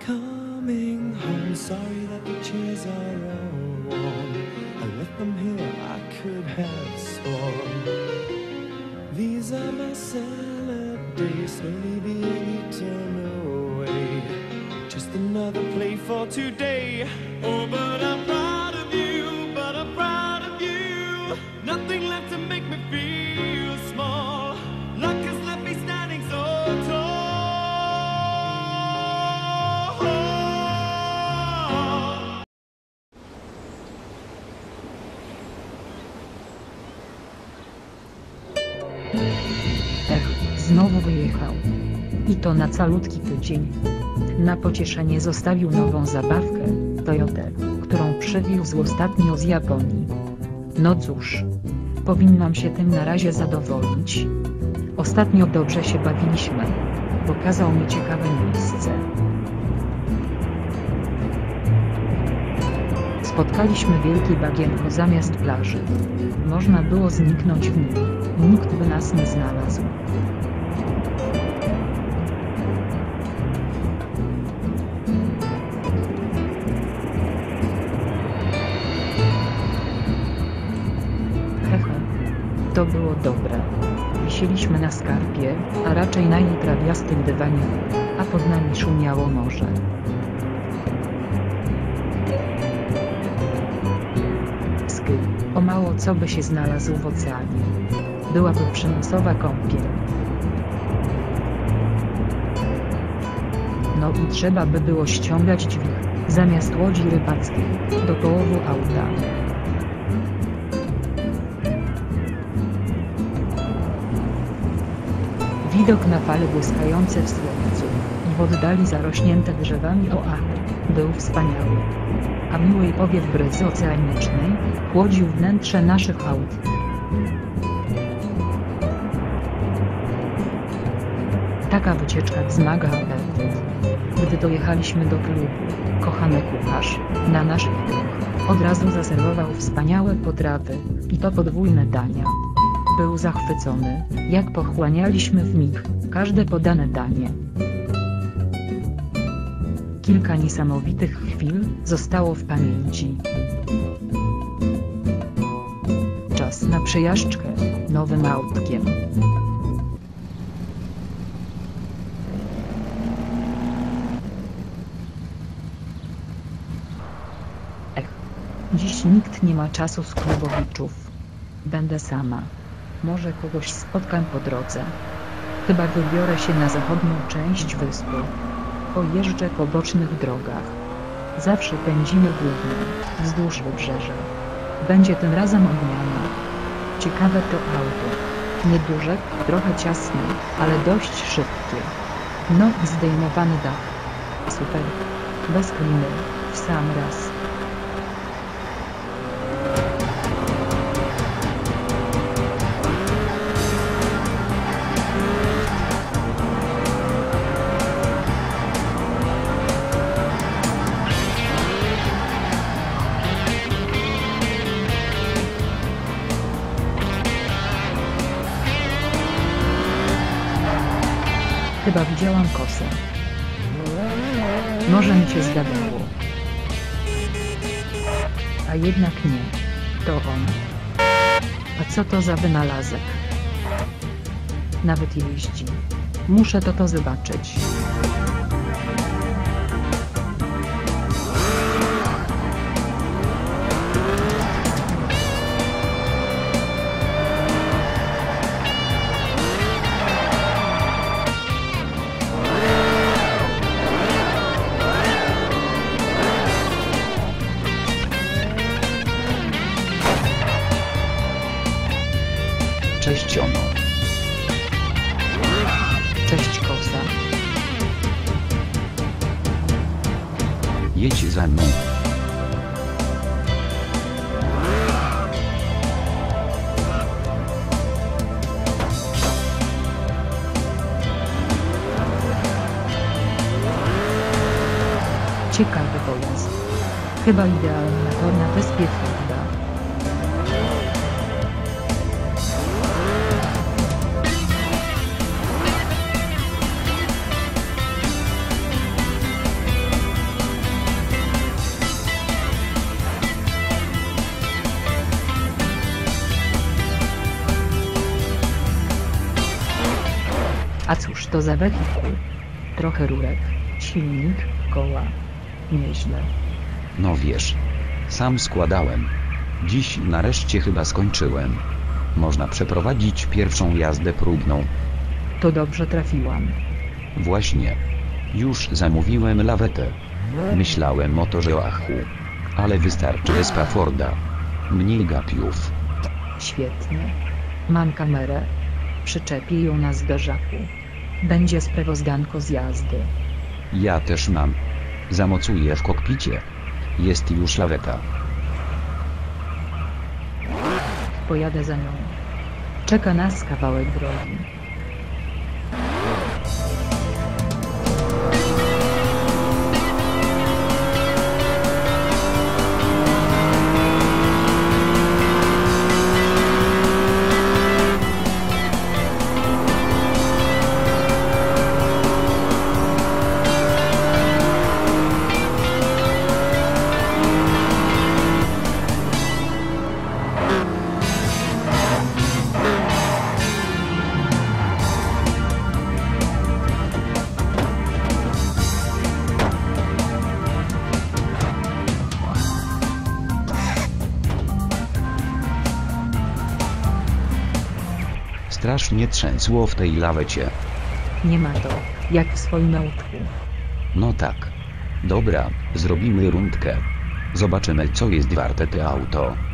coming home. Sorry that the chairs are all warm. I left them here, I could have sworn. These are my salad days, slowly being eaten away. Just another play for today. Oh, but I'm I to na calutki tydzień. Na pocieszenie zostawił nową zabawkę, Toyotę, którą przywiózł ostatnio z Japonii. No cóż, powinnam się tym na razie zadowolić. Ostatnio dobrze się bawiliśmy. Pokazał mi ciekawe miejsce. Spotkaliśmy wielkie bagienko zamiast plaży. Można było zniknąć w nim. Nikt by nas nie znalazł. Dobre. Wisieliśmy na skarpie, a raczej na jej trawiastym dywanie, a pod nami szumiało morze. Sky, o mało co by się znalazł w oceanie. Byłaby przymusowa kąpiel. No i trzeba by było ściągać dźwig, zamiast łodzi rybackiej, do połowu Widok na fale błyskające w słońcu i w oddali zarośnięte drzewami oazy był wspaniały. A miłej powiew bryzy oceanicznej chłodził wnętrze naszych aut. Taka wycieczka wzmaga apetyt. Gdy dojechaliśmy do klubu, kochany kucharz, na nasz widok, od razu zaserwował wspaniałe potrawy, i to podwójne dania. Był zachwycony, jak pochłanialiśmy w mig każde podane danie. Kilka niesamowitych chwil zostało w pamięci. Czas na przejażdżkę nowym autkiem. Ech, dziś nikt nie ma czasu z klubowiczów. Będę sama. Może kogoś spotkam po drodze. Chyba wybiorę się na zachodnią część wyspy. Pojeżdżę po bocznych drogach. Zawsze pędzimy główną, wzdłuż wybrzeża. Będzie tym razem odmiana. Ciekawe to auto. Nieduże, trochę ciasne, ale dość szybkie. No i zdejmowany dach. Super. Bez kliny, w sam raz. Chyba widziałam kosę. Może mi się zdawało. A jednak nie. To on. A co to za wynalazek? Nawet jeździ. Muszę to to zobaczyć. Cześć ono. Cześć kosa. Jedź za mną. Ciekawy pojazd. Chyba idealny na tor na wyspie A cóż to za wehikuł? Trochę rurek, silnik, koła. Nieźle. No wiesz, sam składałem. Dziś nareszcie chyba skończyłem. Można przeprowadzić pierwszą jazdę próbną. To dobrze trafiłam. Właśnie. Już zamówiłem lawetę. Myślałem o torze Oahu. Ale wystarczy Spaforda. Mniej gapiów. Świetnie. Mam kamerę. Przyczepię ją na zderzaku. Będzie sprawozdanko z jazdy. Ja też mam. Zamocuję w kokpicie. Jest już laweta. Pojadę za nią. Czeka nas kawałek drogi. Strasznie trzęsło w tej lawecie. Nie ma to, jak w swoim autku. No tak. Dobra, zrobimy rundkę. Zobaczymy co jest warte te auto.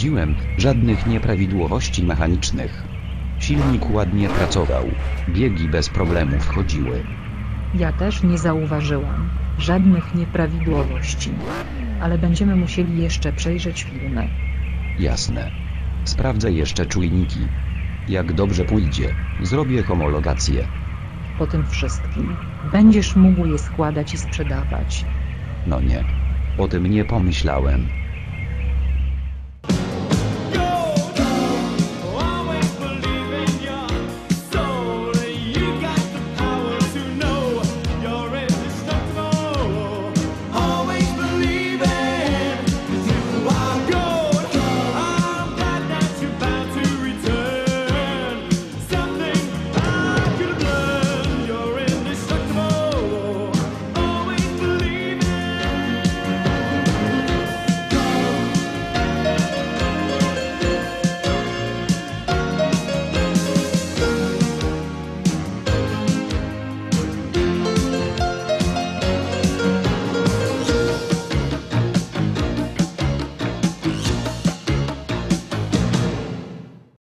Stwierdziłem żadnych nieprawidłowości mechanicznych. Silnik ładnie pracował, biegi bez problemu wchodziły. Ja też nie zauważyłam żadnych nieprawidłowości. Ale będziemy musieli jeszcze przejrzeć filmy. Jasne. Sprawdzę jeszcze czujniki. Jak dobrze pójdzie, zrobię homologację. Po tym wszystkim będziesz mógł je składać i sprzedawać. No nie. O tym nie pomyślałem.